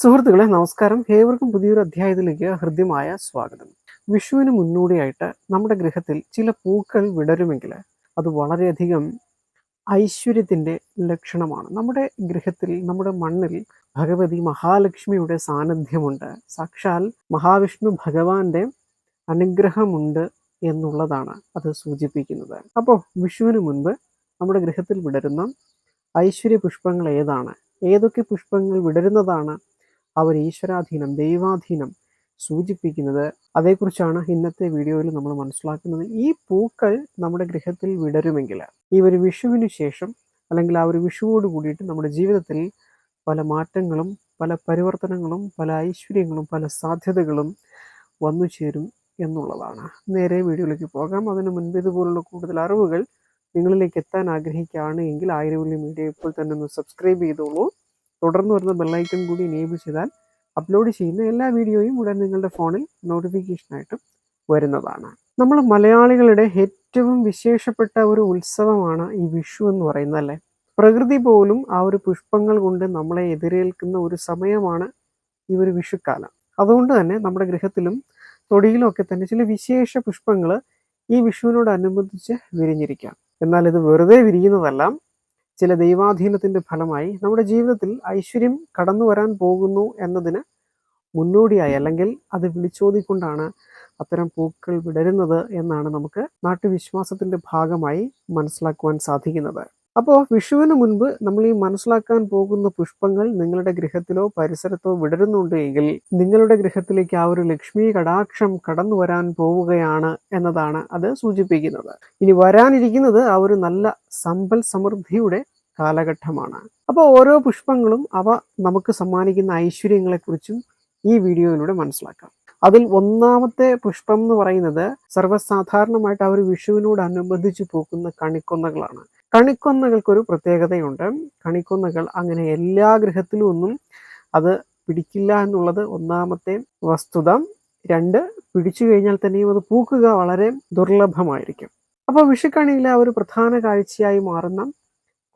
സുഹൃത്തുക്കളെ നമസ്കാരം. ഏവർക്കും പുതിയൊരു അധ്യായത്തിലേക്ക് ഹൃദ്യമായ സ്വാഗതം. വിഷുവിന് മുന്നോടിയായിട്ട് നമ്മുടെ ഗൃഹത്തിൽ ചില പൂക്കൾ വിടരുമെങ്കിൽ അത് വളരെയധികം ഐശ്വര്യത്തിന്റെ ലക്ഷണമാണ്. നമ്മുടെ ഗൃഹത്തിൽ നമ്മുടെ മണ്ണിൽ ഭഗവതി മഹാലക്ഷ്മിയുടെ സാന്നിധ്യമുണ്ട്. സാക്ഷാൽ മഹാവിഷ്ണു ഭഗവാന്റെ അനുഗ്രഹമുണ്ട് എന്നുള്ളതാണ് അത് സൂചിപ്പിക്കുന്നത്. അപ്പോൾ വിഷുവിന് മുൻപ് നമ്മുടെ ഗൃഹത്തിൽ വിടരുന്ന ഐശ്വര്യ പുഷ്പങ്ങൾ ഏതാണ്? ഏതൊക്കെ പുഷ്പങ്ങൾ വിടരുന്നതാണ്? അവർ ഈശ്വരാധീനം ദൈവാധീനം സൂചിപ്പിക്കുന്നത്. അതേക്കുറിച്ചാണ് ഇന്നത്തെ വീഡിയോയിൽ നമ്മൾ മനസ്സിലാക്കുന്നത്. ഈ പൂക്കൾ നമ്മുടെ ഗൃഹത്തിൽ വിടരുമെങ്കിൽ ഈ ഒരു വിഷുവിന് ശേഷം അല്ലെങ്കിൽ ആ ഒരു വിഷുവോട് കൂടിയിട്ട് നമ്മുടെ ജീവിതത്തിൽ പല മാറ്റങ്ങളും പല പരിവർത്തനങ്ങളും പല ഐശ്വര്യങ്ങളും പല സാധ്യതകളും വന്നു ചേരും എന്നുള്ളതാണ്. നേരെ വീഡിയോയിലേക്ക് പോകാം. അതിന് മുൻപ് ഇതുപോലുള്ള കൂടുതൽ അറിവുകൾ നിങ്ങളിലേക്ക് എത്താൻ ആഗ്രഹിക്കുകയാണ് എങ്കിൽ ആയിരവല്ലി മീഡിയ ഇപ്പോൾ തന്നെ ഒന്ന് സബ്സ്ക്രൈബ് ചെയ്തോളൂ. തുടർന്ന് വരുന്ന ബെല്ലൈക്കൺ കൂടി എനേബിൾ ചെയ്താൽ അപ്ലോഡ് ചെയ്യുന്ന എല്ലാ വീഡിയോയും ഉടൻ നിങ്ങളുടെ ഫോണിൽ നോട്ടിഫിക്കേഷനായിട്ട് വരുന്നതാണ്. നമ്മൾ മലയാളികളുടെ ഏറ്റവും വിശേഷപ്പെട്ട ഒരു ഉത്സവമാണ് ഈ വിഷു എന്ന് പറയുന്നത് അല്ലേ? പ്രകൃതി പോലും ആ ഒരു പുഷ്പങ്ങൾ കൊണ്ട് നമ്മളെ എതിരേൽക്കുന്ന ഒരു സമയമാണ് ഈ ഒരു വിഷുക്കാലം. അതുകൊണ്ട് തന്നെ നമ്മുടെ ഗൃഹത്തിലും തൊടിയിലും ഒക്കെ തന്നെ ചില വിശേഷ പുഷ്പങ്ങൾ ഈ വിഷുവിനോടനുബന്ധിച്ച് വിരിഞ്ഞിരിക്കാം. എന്നാൽ ഇത് വെറുതെ വിരിയുന്നതല്ല. ചില ദൈവാധീനത്തിന്റെ ഫലമായി നമ്മുടെ ജീവിതത്തിൽ ഐശ്വര്യം കടന്നു വരാൻ പോകുന്നു എന്നതിന് മുന്നോടിയായി അല്ലെങ്കിൽ അത് വിളിച്ചോതിക്കൊണ്ടാണ് അത്തരം പൂക്കൾ വിടരുന്നത് എന്നാണ് നമുക്ക് നാട്ടുവിശ്വാസത്തിന്റെ ഭാഗമായി മനസ്സിലാക്കുവാൻ സാധിക്കുന്നത്. അപ്പോൾ വിഷുവിന് മുൻപ് നമ്മൾ ഈ മനസ്സിലാക്കാൻ പോകുന്ന പുഷ്പങ്ങൾ നിങ്ങളുടെ ഗൃഹത്തിലോ പരിസരത്തോ വിടരുന്നുണ്ട് എങ്കിൽ നിങ്ങളുടെ ഗൃഹത്തിലേക്ക് ആ ഒരു ലക്ഷ്മി കടാക്ഷം കടന്നു വരാൻ പോവുകയാണ് എന്നതാണ് അത് സൂചിപ്പിക്കുന്നത്. ഇനി വരാനിരിക്കുന്നത് ആ ഒരു നല്ല സമ്പൽ സമൃദ്ധിയുടെ കാലഘട്ടമാണ്. അപ്പോൾ ഓരോ പുഷ്പങ്ങളും അവ നമുക്ക് സമ്മാനിക്കുന്ന ഐശ്വര്യങ്ങളെക്കുറിച്ചും ഈ വീഡിയോയിലൂടെ മനസ്സിലാക്കാം. അതിൽ ഒന്നാമത്തെ പുഷ്പം എന്ന് പറയുന്നത് സർവസാധാരണമായിട്ട് അവർ വിഷുവിനോടനുബന്ധിച്ച് പോകുന്ന കണിക്കൊന്നകളാണ്. കണിക്കൊന്നകൾക്കൊരു പ്രത്യേകതയുണ്ട്. കണിക്കൊന്നകൾ അങ്ങനെ എല്ലാ ഗൃഹത്തിലും ഒന്നും അത് പിടിക്കില്ല എന്നുള്ളത് ഒന്നാമത്തെ വസ്തുത. രണ്ട് പിടിച്ചു കഴിഞ്ഞാൽ തന്നെയും അത് പൂക്കുക വളരെ ദുർലഭമായിരിക്കും. അപ്പോൾ വിഷുക്കണിയിലെ ഒരു പ്രധാന കാഴ്ചയായി മാറുന്ന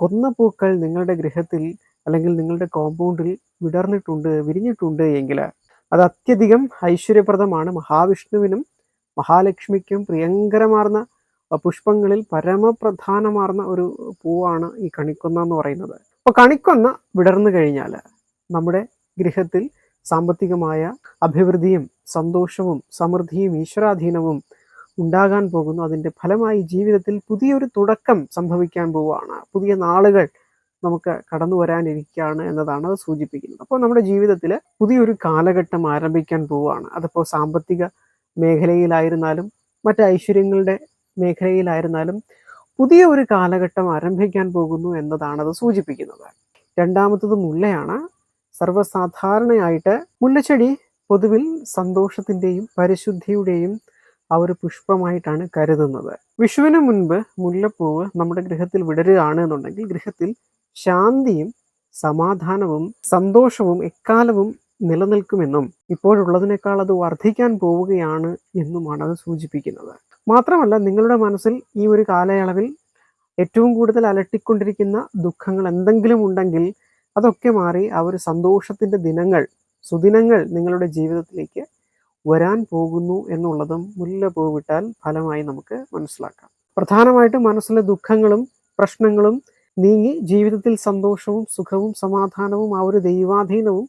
കൊന്നപ്പൂക്കൾ നിങ്ങളുടെ ഗൃഹത്തിൽ അല്ലെങ്കിൽ നിങ്ങളുടെ കോമ്പൗണ്ടിൽ വിടർന്നിട്ടുണ്ട് വിരിഞ്ഞിട്ടുണ്ട് എങ്കിൽ അത് അത്യധികം ഐശ്വര്യപ്രദമാണ്. മഹാവിഷ്ണുവിനും മഹാലക്ഷ്മിക്കും പ്രിയങ്കരമാർന്ന പുഷ്പങ്ങളിൽ പരമപ്രധാനമാർന്ന ഒരു പൂവാണ് ഈ കണിക്കൊന്ന എന്ന് പറയുന്നത്. അപ്പോൾ കണിക്കൊന്ന വിടർന്നു കഴിഞ്ഞാൽ നമ്മുടെ ഗൃഹത്തിൽ സാമ്പത്തികമായ അഭിവൃദ്ധിയും സന്തോഷവും സമൃദ്ധിയും ഈശ്വരാധീനവും ഉണ്ടാകാൻ പോകുന്നു. അതിന്റെ ഫലമായി ജീവിതത്തിൽ പുതിയൊരു തുടക്കം സംഭവിക്കാൻ പോവുകയാണ്. പുതിയ നാളുകൾ നമുക്ക് കടന്നു വരാനിരിക്കുകയാണ് എന്നതാണ് അത് സൂചിപ്പിക്കുന്നത്. അപ്പോൾ നമ്മുടെ ജീവിതത്തിൽ പുതിയൊരു കാലഘട്ടം ആരംഭിക്കാൻ പോവുകയാണ്. അതിപ്പോൾ സാമ്പത്തിക മേഖലയിലായിരുന്നാലും മറ്റ് ഐശ്വര്യങ്ങളുടെ മേഖലയിലായിരുന്നാലും പുതിയ ഒരു കാലഘട്ടം ആരംഭിക്കാൻ പോകുന്നു എന്നതാണ് അത് സൂചിപ്പിക്കുന്നത്. രണ്ടാമത്തത് മുല്ലയാണ്. സർവസാധാരണയായിട്ട് മുല്ലച്ചെടി പൊതുവിൽ സന്തോഷത്തിന്റെയും പരിശുദ്ധിയുടെയും ആ ഒരു പുഷ്പമായിട്ടാണ് കരുതുന്നത്. വിഷുവിന് മുൻപ് മുല്ലപ്പൂവ് നമ്മുടെ ഗൃഹത്തിൽ വിടരുകയാണ് എന്നുണ്ടെങ്കിൽ ഗൃഹത്തിൽ ശാന്തിയും സമാധാനവും സന്തോഷവും എക്കാലവും നിലനിൽക്കുമെന്നും ഇപ്പോഴുള്ളതിനേക്കാൾ അത് വർദ്ധിക്കാൻ പോവുകയാണ് എന്നുമാണ് അത് സൂചിപ്പിക്കുന്നത്. മാത്രമല്ല നിങ്ങളുടെ മനസ്സിൽ ഈ ഒരു കാലയളവിൽ ഏറ്റവും കൂടുതൽ അലട്ടിക്കൊണ്ടിരിക്കുന്ന ദുഃഖങ്ങൾ എന്തെങ്കിലും ഉണ്ടെങ്കിൽ അതൊക്കെ മാറി ആ ഒരു സന്തോഷത്തിന്റെ ദിനങ്ങൾ സുദിനങ്ങൾ നിങ്ങളുടെ ജീവിതത്തിലേക്ക് വരാൻ പോകുന്നു എന്നുള്ളതും മുല്ലപ്പൂവിട്ടാൽ ഫലമായി നമുക്ക് മനസ്സിലാക്കാം. പ്രധാനമായിട്ടും മനസ്സിലെ ദുഃഖങ്ങളും പ്രശ്നങ്ങളും നീങ്ങി ജീവിതത്തിൽ സന്തോഷവും സുഖവും സമാധാനവും ആ ഒരു ദൈവാധീനവും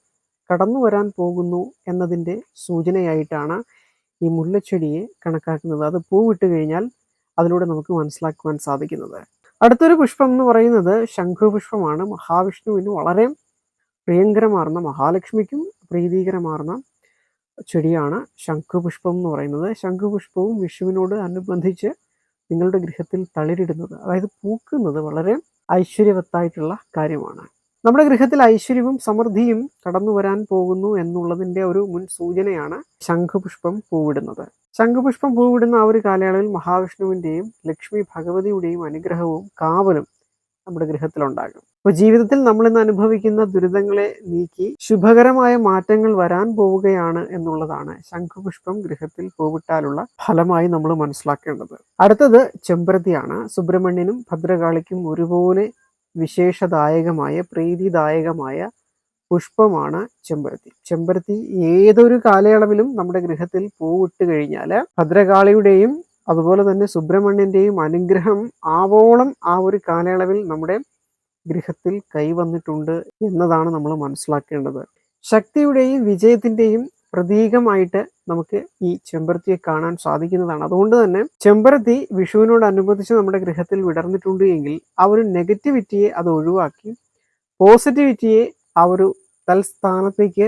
കടന്നു വരാൻ പോകുന്നു എന്നതിന്റെ സൂചനയായിട്ടാണ് ഈ മുല്ലച്ചെടിയെ കണക്കാക്കുന്നത്. അത് പൂവിട്ട് കഴിഞ്ഞാൽ അതിലൂടെ നമുക്ക് മനസ്സിലാക്കുവാൻ സാധിക്കുന്നത്. അടുത്തൊരു പുഷ്പം എന്ന് പറയുന്നത് ശംഖുപുഷ്പമാണ്. മഹാവിഷ്ണുവിന് വളരെ പ്രിയങ്കരമാർന്ന മഹാലക്ഷ്മിക്കും പ്രീതികരമാർന്ന ചെടിയാണ് ശംഖുപുഷ്പം എന്ന് പറയുന്നത്. ശംഖുപുഷ്പവും വിഷുവിനോട് അനുബന്ധിച്ച് നിങ്ങളുടെ ഗൃഹത്തിൽ തളിരിടുന്നത് അതായത് പൂക്കുന്നത് വളരെ ഐശ്വര്യവത്തായിട്ടുള്ള കാര്യമാണ്. നമ്മുടെ ഗൃഹത്തിൽ ഐശ്വര്യവും സമൃദ്ധിയും കടന്നു വരാൻ പോകുന്നു എന്നുള്ളതിന്റെ ഒരു മുൻ സൂചനയാണ് ശംഖുപുഷ്പം പൂവിടുന്നത്. ശംഖുപുഷ്പം പൂവിടുന്ന ആ ഒരു കാലയളവിൽ മഹാവിഷ്ണുവിന്റെയും ലക്ഷ്മി ഭഗവതിയുടെയും അനുഗ്രഹവും കാവലും നമ്മുടെ ഗൃഹത്തിലുണ്ടാകും. അപ്പോൾ ജീവിതത്തിൽ നമ്മൾ ഇന്ന് അനുഭവിക്കുന്ന ദുരിതങ്ങളെ നീക്കി ശുഭകരമായ മാറ്റങ്ങൾ വരാൻ പോവുകയാണ് എന്നുള്ളതാണ് ശംഖുപുഷ്പം ഗൃഹത്തിൽ പൂവിട്ടാലുള്ള ഫലമായി നമ്മൾ മനസ്സിലാക്കേണ്ടത്. അടുത്തത് ചെമ്പ്രതിയാണ് സുബ്രഹ്മണ്യനും ഭദ്രകാളിക്കും ഒരുപോലെ വിശേഷദായകമായ പ്രീതിദായകമായ പുഷ്പമാണ് ചെമ്പരത്തി. ചെമ്പരത്തി ഏതൊരു കാലയളവിലും നമ്മുടെ ഗൃഹത്തിൽ പൂവിട്ട് കഴിഞ്ഞാൽ ഭദ്രകാളിയുടെയും അതുപോലെ തന്നെ സുബ്രഹ്മണ്യന്റെയും അനുഗ്രഹം ആവോളം ആ ഒരു കാലയളവിൽ നമ്മുടെ ഗൃഹത്തിൽ കൈവന്നിട്ടുണ്ട് എന്നതാണ് നമ്മൾ മനസ്സിലാക്കേണ്ടത്. ശക്തിയുടെയും വിജയത്തിന്റെയും പ്രതീകമായിട്ട് നമുക്ക് ഈ ചെമ്പരത്തിയെ കാണാൻ സാധിക്കുന്നതാണ്. അതുകൊണ്ട് തന്നെ ചെമ്പരത്തി വിഷുവിനോടനുബന്ധിച്ച് നമ്മുടെ ഗൃഹത്തിൽ വിടർന്നിട്ടുണ്ട് എങ്കിൽ ആ ഒരു നെഗറ്റിവിറ്റിയെ അത് ഒഴിവാക്കി പോസിറ്റിവിറ്റിയെ ആ ഒരു തൽസ്ഥാനത്തേക്ക്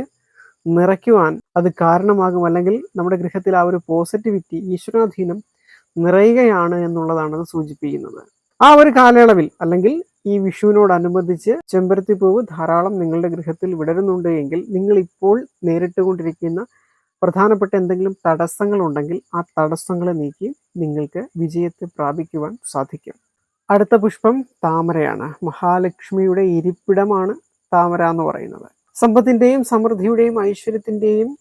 നിറയ്ക്കുവാൻ അത് കാരണമാകും. അല്ലെങ്കിൽ നമ്മുടെ ഗൃഹത്തിൽ ആ ഒരു പോസിറ്റിവിറ്റി ഈശ്വരാധീനം നിറയുകയാണ് എന്നുള്ളതാണ് അത് സൂചിപ്പിക്കുന്നത്. ആ ഒരു കാലയളവിൽ അല്ലെങ്കിൽ ഈ വിഷുവിനോടനുബന്ധിച്ച് ചെമ്പരത്തി പൂവ് ധാരാളം നിങ്ങളുടെ ഗൃഹത്തിൽ വിടരുന്നുണ്ട് എങ്കിൽ നിങ്ങൾ ഇപ്പോൾ നേരിട്ടുകൊണ്ടിരിക്കുന്ന പ്രധാനപ്പെട്ട എന്തെങ്കിലും തടസ്സങ്ങൾ ഉണ്ടെങ്കിൽ ആ തടസ്സങ്ങളെ നീക്കി നിങ്ങൾക്ക് വിജയത്തെ പ്രാപിക്കുവാൻ സാധിക്കും. അടുത്ത പുഷ്പം താമരയാണ്. മഹാലക്ഷ്മിയുടെ ഇരിപ്പിടമാണ് താമര എന്ന് പറയുന്നത്. സമ്പത്തിന്റെയും സമൃദ്ധിയുടെയും ഐശ്വര്യത്തിന്റെയും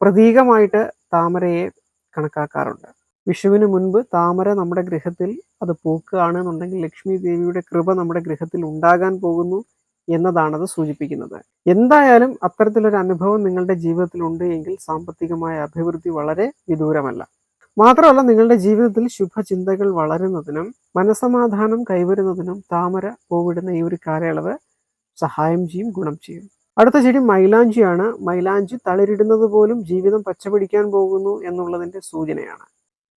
പ്രതീകമായിട്ട് താമരയെ കണക്കാക്കാറുണ്ട്. വിഷുവിന് മുൻപ് താമര നമ്മുടെ ഗൃഹത്തിൽ അത് പൂക്കുകയാണെന്നുണ്ടെങ്കിൽ ലക്ഷ്മി ദേവിയുടെ കൃപ നമ്മുടെ ഗൃഹത്തിൽ ഉണ്ടാകാൻ പോകുന്നു എന്നതാണ് അത് സൂചിപ്പിക്കുന്നത്. എന്തായാലും അത്തരത്തിലൊരു അനുഭവം നിങ്ങളുടെ ജീവിതത്തിൽ ഉണ്ട് എങ്കിൽ സാമ്പത്തികമായ അഭിവൃദ്ധി വളരെ വിദൂരമല്ല. മാത്രമല്ല നിങ്ങളുടെ ജീവിതത്തിൽ ശുഭചിന്തകൾ വളരുന്നതിനും മനസമാധാനം കൈവരുന്നതിനും താമര പൂവിടുന്ന ഈ ഒരു കാലയളവ് സഹായം ചെയ്യും ഗുണം ചെയ്യും. അടുത്ത ചെടി മൈലാഞ്ചിയാണ്. മൈലാഞ്ചി തളിരിടുന്നത് പോലും ജീവിതം പച്ചപിടിക്കാൻ പോകുന്നു എന്നുള്ളതിന്റെ സൂചനയാണ്.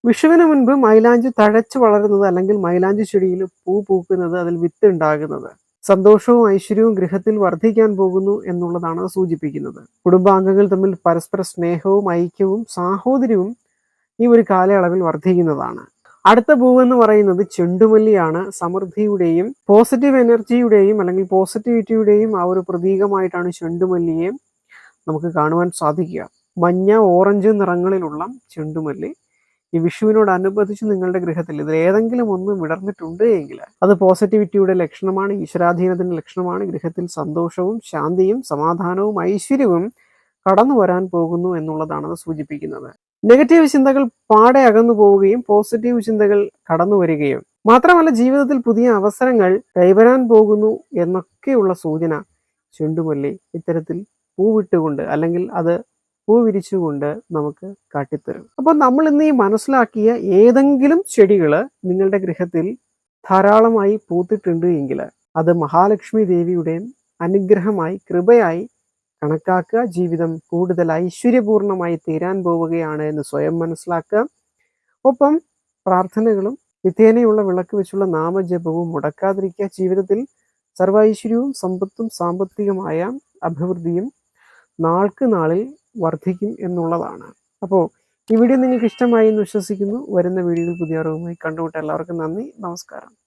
വിഷുവിന് മുൻപ് മൈലാഞ്ചി തഴച്ചു വളരുന്നത് അല്ലെങ്കിൽ മൈലാഞ്ചി ചെടിയിൽ പൂ പൂക്കുന്നത് അതിൽ വിത്ത് ഉണ്ടാകുന്നത്. സന്തോഷവും ഐശ്വര്യവും ഗൃഹത്തിൽ വർദ്ധിക്കാൻ പോകുന്നു എന്നുള്ളതാണ് സൂചിപ്പിക്കുന്നത്. കുടുംബാംഗങ്ങൾ തമ്മിൽ പരസ്പര സ്നേഹവും ഐക്യവും സാഹോദര്യവും ഈ ഒരു കാലയളവിൽ വർദ്ധിക്കുന്നതാണ്. അടുത്ത പൂവെന്ന് പറയുന്നത് ചെണ്ടുമല്ലിയാണ്. സമൃദ്ധിയുടെയും പോസിറ്റീവ് എനർജിയുടെയും അല്ലെങ്കിൽ പോസിറ്റിവിറ്റിയുടെയും ആ ഒരു പ്രതീകമായിട്ടാണ് ചെണ്ടുമല്ലിയെ നമുക്ക് കാണുവാൻ സാധിക്കുക. മഞ്ഞ ഓറഞ്ച് നിറങ്ങളിലുള്ള ചെണ്ടുമല്ലി. ഈ വിഷുവിനോടനുബന്ധിച്ച് നിങ്ങളുടെ ഗൃഹത്തിൽ ഇതിൽ ഏതെങ്കിലും ഒന്ന് വിടർന്നിട്ടുണ്ട് എങ്കിൽ അത് പോസിറ്റിവിറ്റിയുടെ ലക്ഷണമാണ് ഈശ്വരാധീനത്തിന്റെ ലക്ഷണമാണ് ഗൃഹത്തിൽ സന്തോഷവും ശാന്തിയും സമാധാനവും ഐശ്വര്യവും കടന്നു വരാൻ പോകുന്നു എന്നുള്ളതാണ് അത് സൂചിപ്പിക്കുന്നത്. നെഗറ്റീവ് ചിന്തകൾ പാടെ അകന്നു പോവുകയും പോസിറ്റീവ് ചിന്തകൾ കടന്നു വരികയും മാത്രമല്ല ജീവിതത്തിൽ പുതിയ അവസരങ്ങൾ കൈവരാൻ പോകുന്നു എന്നൊക്കെയുള്ള സൂചന ചെണ്ടുമല്ലി ഇത്തരത്തിൽ പൂവിട്ടുകൊണ്ട് അല്ലെങ്കിൽ അത് പൂ വിരിച്ചുകൊണ്ട് നമുക്ക് കാട്ടിത്തരും. അപ്പോൾ നമ്മൾ ഇന്ന് ഈ മനസ്സിലാക്കിയ ഏതെങ്കിലും ചെടികൾ നിങ്ങളുടെ ഗൃഹത്തിൽ ധാരാളമായി പൂത്തിട്ടുണ്ട് എങ്കിൽ അത് മഹാലക്ഷ്മി ദേവിയുടെ അനുഗ്രഹമായി കൃപയായി കണക്കാക്കുക. ജീവിതം കൂടുതൽ ഐശ്വര്യപൂർണമായി തീരാൻ പോവുകയാണ് എന്ന് സ്വയം മനസ്സിലാക്കുക. ഒപ്പം പ്രാർത്ഥനകളും നിത്യേനയുള്ള വിളക്ക് വെച്ചുള്ള നാമജപവും മുടക്കാതിരിക്കുക. ജീവിതത്തിൽ സർവൈശ്വര്യവും സമ്പത്തും സാമ്പത്തികമായ അഭിവൃദ്ധിയും നാൾക്ക് നാളിൽ വർദ്ധിക്കും എന്നുള്ളതാണ്. അപ്പോൾ ഈ വീഡിയോ നിങ്ങൾക്ക് ഇഷ്ടമായി എന്ന് വിശ്വസിക്കുന്നു. വരുന്ന വീഡിയോയിൽ പുതിയ അറിവുമായി കണ്ടുമുട്ട എല്ലാവർക്കും നന്ദി. നമസ്കാരം.